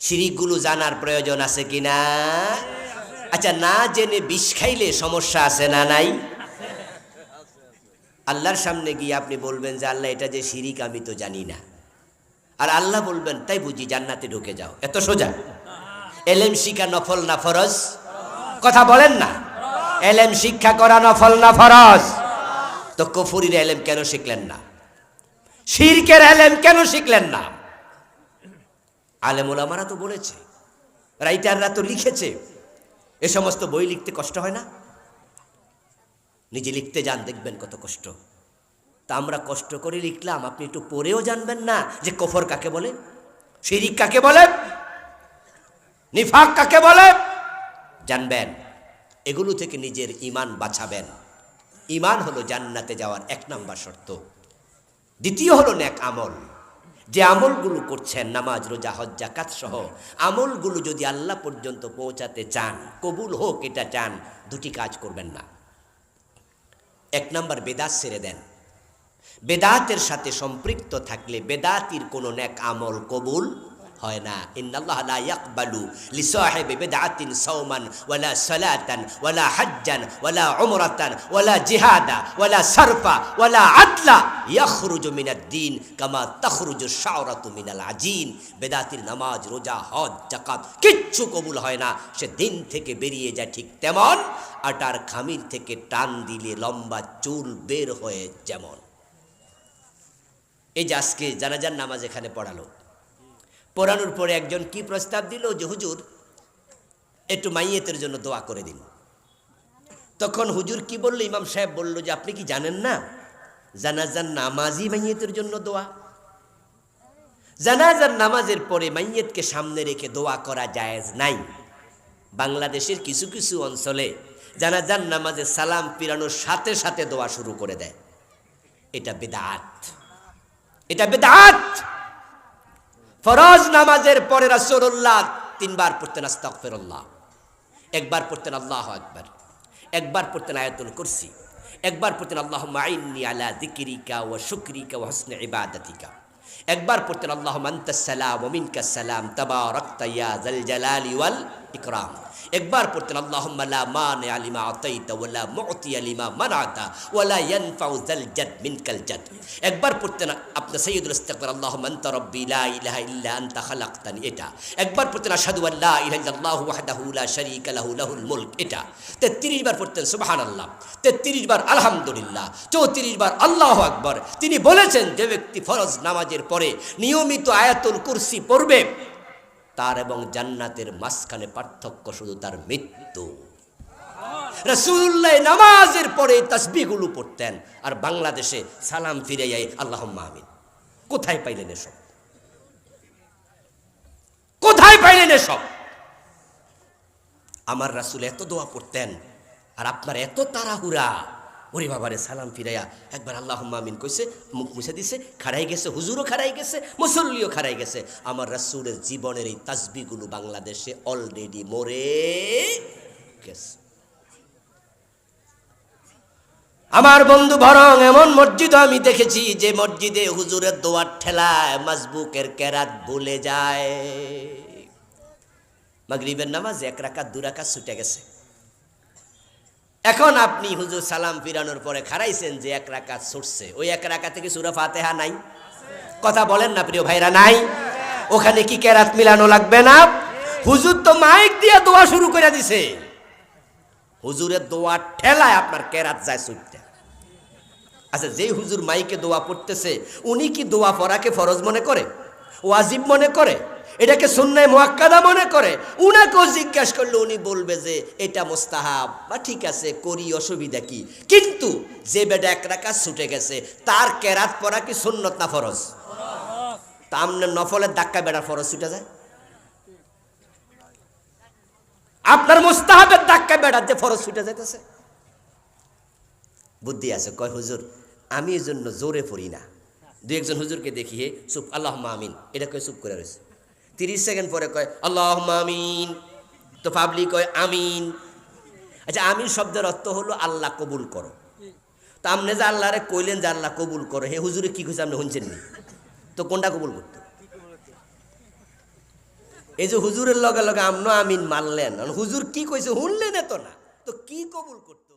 শিরিকগুলো জানার প্রয়োজন আছে কি না? আচ্ছা না জেনে বিষ খাইলে সমস্যা আছে না নাই? আল্লাহর সামনে গিয়ে আপনি বলবেন যে আল্লাহ, এটা যে শিরিক আমি তো জানি না। আর আল্লাহ বলবেন, তাই বুঝি জান্নাতে ঢুকে যাও। এত সোজা। এলেম শিখা নফল না ফরজ? কথা বলেন না। এলেম শিক্ষা করা নফল না ফরজ? তো কফুরির এলেম কেন শিখলেন না? শিরকের এলেম কেন শিখলেন না? আলেমুল আমারা তো বলেছে, রাইটাররা তো লিখেছে, এ সমস্ত বই লিখতে কষ্ট হয় না? নিজে লিখতে যান, দেখবেন কত কষ্ট। তা আমরা কষ্ট করে লিখলাম, আপনি একটু পড়েও জানবেন না যে কফর কাকে বলে, শিরিক কাকে বলে, নিফাক কাকে বলে, জানবেন। এগুলো থেকে নিজের ইমান বাঁচাবেন। ইমান হলো জান্নাতে যাওয়ার এক নাম্বার শর্ত। দ্বিতীয় হলো ন্যাক আমল। যে আমলগুলো করছেন, নামাজ, রোজা, হজ জাকাত সহ, আমলগুলো যদি আল্লাহ পর্যন্ত পৌঁছাতে চান, কবুল হোক এটা চান, দুটি কাজ করবেন না। এক নম্বর, বেদাত ছেড়ে দেন। বেদাতের সাথে সম্পৃক্ত থাকলে বেদাতির কোনো নেক আমল কবুল হয় না। ইন্নাল্লাহ লা ইয়াকবালু লিসাহিবি বিদআতিন সাওমান ওয়ালা সালাতান ওয়ালা হাজ্জান ওয়ালা উমরাতান ওয়ালা জিহাদা ওয়ালা সারফা ওয়ালা আদলা। ইয়াখরুজু মিনাদ দ্বীন কামা তাখরুজু শাওরাতু মিনাল আজিন। বেদাতির নামাজ, রোজা, হজ জাকাত কিচ্ছু কবুল হয় না। সে দিন থেকে বেরিয়ে যায় ঠিক তেমন, আটার খামির থেকে টান দিলে লম্বা চুল বের হয়ে যেমন। এই যে আজকে জানাজার নামাজ এখানে পড়ালো। পড়ানোর পরে একজন কি প্রস্তাব দিল? যে, হুজুর, একটু মাইয়েতের জন্য দোয়া করে দিন। তখন হুজুর কি বলল? ইমাম সাহেব বলল যে, আপনি কি জানেন না? জানাজার নামাজই মাইয়েতের জন্য দোয়া। জানাজার নামাজের পরে মাইয়েতকে সামনে রেখে দোয়া করা জায়েজ নাই। বাংলাদেশের কিছু কিছু অঞ্চলে জানাজার নামাজে সালাম পিরানোর সাথে সাথে দোয়া শুরু করে দেয়। এটা বেদাত। এটা বেদাত! ফরজ নামাজের পরে রাসুল্লাহ তিনবার পড়তেন আস্তাগফিরুল্লাহ। একবার পড়তেন আল্লাহ একবার একবার পড়তেন আয়াতুল কুরসি। একবার পড়তেন আল্লাহ আইন্নি আলা দিকিরিকা ও শুক্রিকা ও হসনে ইবাদাতিকা। একবার পড়তেন আল্লাহ আনতাস সালাম ওমিনকা সালাম তাবারাকতা রক্তাইয়া জল জালালি ওয়াল ইকরাম। একবার পড়তেন, আল্লাহুম্মা লা মানি আলিমা একবার পড়তেন আপনার সাইয়্যিদুল ইস্তিগফার, আল্লাহুম্মা আনতা রাব্বি লা ইলাহা ইল্লা আনতা খালাকতানি। এটা। একবার পড়তেন, আশহাদু আল ইলাহা ইল্লাল্লাহু ওয়াহদাহু লা শারীকা লাহু, লাহুল মুলক। এটা। 33 বার পড়তেন, সুবহানাল্লাহ। 33 বার, আলহামদুলিল্লাহ। 34 বার, আল্লাহু আকবার। তিনি বলেছেন, যে ব্যক্তি ফরজ নামাজের পরে নিয়মিত আয়াতুল কুরসি পড়বে তার এবং জান্নাতের মাঝখানে পার্থক্য শুধু তার মৃত্যু। রসুল্লাহ নামাজের পরে তসবিগুলো পড়তেন আর বাংলাদেশে সালাম ফিরে যায় আল্লাহ আমিন। কোথায় পাইলেন এসব? কোথায় পাইলেন এসব? আমার রাসুল এত দোয়া পড়তেন আর আপনার এত তাড়াহুড়া। ওরে বাবারে, সালাম ফিরাইয়া একবার আল্লাহ মামিন কইছে, মুখ মুছে দিছে, খাড়াই গেছে, হুজুরও খাড়াই গেছে, মুসল্লিও খাড়াই গেছে। আমার রাসুলের জীবনের এই তাসবিগুলো বাংলাদেশে অলরেডি মরে গেছে। আমার বন্ধু বরং এমন মসজিদ আমি দেখেছি, যে মসজিদে হুজুরের দোয়ার ঠেলায় মাজবুকের কেরাত ভুলে যায়। মাগরিবের নামাজ এক রাকাত, দু রাকাত ছুটে গেছে। এখন আপনি হুজুর সালাম ফিরানোর পরে খারাইছেন যে এক রাকাত ছুটছে। ওই এক রাকাত থেকে সুরা ফাতেহা নাই। কথা বলেন না প্রিয় ভাইরা, নাই। ওখানে কি কেরাত মিলানো লাগবে না? হুজুর তো মাইক দিয়ে দোয়া শুরু করে দিছে। হুজুরের দোয়া ঠেলায় আপনার কেরাত যায় ছুটতে। আচ্ছা যেই হুজুর মাইকে দোয়া পড়তেছে, উনি কি দোয়া পড়াকে ফরজ মনে করে? ওয়াজিব মনে করে? এটাকে সুন্নায় মোয়াক্কাদা মনে করে। উনাকেও জিজ্ঞাসা করলে, উনি বলবে যে এটা মোস্তাহাব। বা ঠিক আছে, করি, অসুবিধা কি? কিন্তু যে বেটা এক রাকাত ছুটে গেছে, তার কেরাত পড়া কি সুন্নত না ফরজ? তা আপনার নফলের ধাক্কা বেড়া ফরজ ছুটে যায়। আপনার মোস্তাহাবের ধাক্কা যে ফরজ ছুটে যাইতেছে। বুদ্ধি আছে, কয়, হুজুর, আমি এই জন্য জোরে পড়ি না। দু একজন হুজুরকে দেখিয়ে চুপ আল্লাহ আমিন। এটা কয়, চুপ করে রয়েছে তিরিশ সেকেন্ড পরে কয় আল্লাহ আমিন। তো পাবলিক কয়, আমিন। আচ্ছা আমিন শব্দের অর্থ হলো আল্লাহ কবুল করো। তো আপনি যে আল্লাহরে কইলেন যে আল্লাহ কবুল করো, হে হুজুরে কি কইছে আপনি শুনছেন নি? তো কোনটা কবুল করতো? এই যে হুজুরের লগে লগে আমনো আমিন মানলেন। হুজুর কি কইছে শুনলেন তো না। তো কি কবুল করতো?